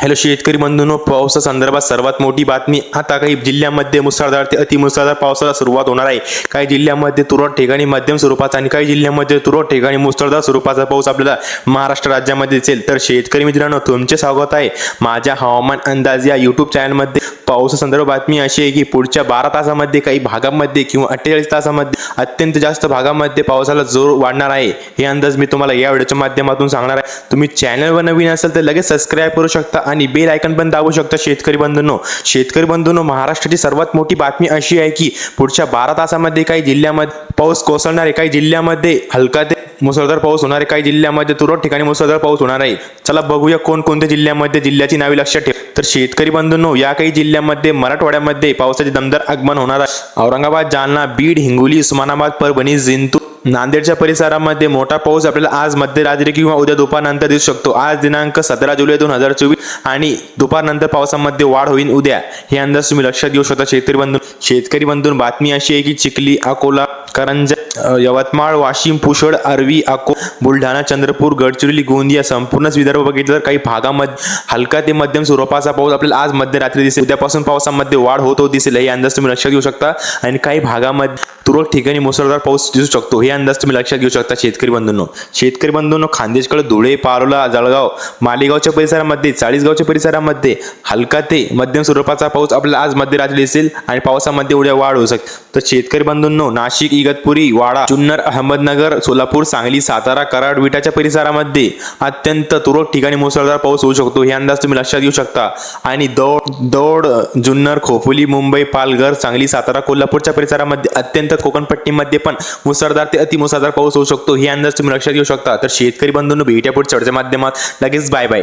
Hello शेतकरी बंधूंनो पावसा संदर्भात सर्वात मोठी बातमी आता काही जिल्ह्यामध्ये मुसळधार ते अतिमुसळधार पावसाला सुरुवात होणार आहे. काही जिल्ह्यामध्ये तुरळक ठिकाणी मध्यम स्वरूपाचा आणि काही जिल्ह्यामध्ये तुरळक ठिकाणी मुसळधार स्वरूपाचा पाऊस आपल्याला महाराष्ट्र राज्यामध्ये दिसेल. तर शेतकरी मित्रांनो तुमचे स्वागत आहे. माझ्या हवामान अंदाज या युट्यूब चॅनलमध्ये पावसासंदर्भात बातमी अशी आहे की पुढच्या बारा तासामध्ये काही भागामध्ये किंवा अठ्ठेचाळीस तासामध्ये अत्यंत जास्त भागामध्ये पावसाला जोर वाढणार आहे. हे अंदाज मी तुम्हाला या व्हिडिओच्या माध्यमातून सांगणार आहे. तुम्ही चॅनलवर नवीन असाल तर लगेच सबस्क्राईब करू शकता आणि बेल आयकन पण दाबू शकता शेतकरी बंधूंनो. शेतकरी बंधूंनो महाराष्ट्राची सर्वात मोठी बातमी अशी आहे की पुढच्या बारा तासामध्ये काही जिल्ह्यामध्ये पाऊस कोसळणार आहे. काही जिल्ह्यामध्ये हलका ते मुसळधार पाऊस होणार आहे. काही जिल्ह्यामध्ये तुरळक ठिकाणी मुसळधार पाऊस होणार आहे. चला बघूया कोणकोणत्या जिल्ह्यामध्ये जिल्ह्याची नावे लक्षात ठेव. तर शेतकरी बंधूंनो या काही जिल्ह्यामध्ये मराठवाड्यामध्ये पावसाचे दमदार आगमन होणार आहे. औरंगाबाद जालना बीड हिंगोली उस्मानाबाद परभणी जिंतूर नांदेडच्या परिसरामध्ये मोठा पाऊस आपल्याला आज मध्यरात्री किंवा उद्या दुपारनंतर दिसू शकतो. आज दिनांक सतरा जुलै दोन हजार चोवीस आणि दुपारनंतर पावसामध्ये वाढ होईल उद्या. हे अंदाज तुम्ही लक्षात घेऊ शकता शेतकरी बंधू शेतकरी बंधून बातमी अशी आहे की चिखली अकोला करंज यवतमाळ वाशिम पुषड आर्वी अको बुलढाणा चंद्रपूर गडचिरोली गोंदिया संपूर्णच विदर्भ बघितलं तर काही भागामध्ये हलका ते मध्यम स्वरूपाचा पाऊस आपल्याला आज मध्यरात्री दिसेल. उद्यापासून पावसामध्ये वाढ होत होत दिसेल. हे अंदाज तुम्ही लक्षात घेऊ शकता. आणि काही भागामध्ये तुरळक ठिकाणी मुसळधार पाऊस दिसू शकतो. हे अंदाज तुम्ही लक्षात घेऊ शकता शेतकरी बंधूंनो. शेतकरी बंधूंनो खानदेशकडे धुळे पारोला जळगाव मालेगावच्या परिसरामध्ये चाळीसगावच्या परिसरामध्ये हलका ते मध्यम स्वरूपाचा पाऊस आपल्याला आज मध्यरात्री दिसेल आणि पावसामध्ये उद्या वाढ होऊ शकते तर शेतकरी बंधूंनो नाशिक इगतपुरी वाडा जुन्नर अहमदनगर सोलापूर सांगली सातारा कराड विटाच्या परिसरामध्ये अत्यंत तुरळक ठिकाणी मुसळधार पाऊस होऊ शकतो. हे अंदाज तुम्ही लक्षात घेऊ शकता. आणि दौड दौड जुन्नर खोपोली मुंबई पालघर सांगली सातारा कोल्हापूरच्या परिसरामध्ये अत्यंत कोकणपट्टीमध्ये पण मुसळधार ते अतिमुसळधार पाऊस होऊ शकतो. हे अंदाज तुम्ही लक्षात घेऊ शकता. तर शेतकरी बंधूंनो भेट्या पुढच्या माध्यमात लगेच बाय बाय.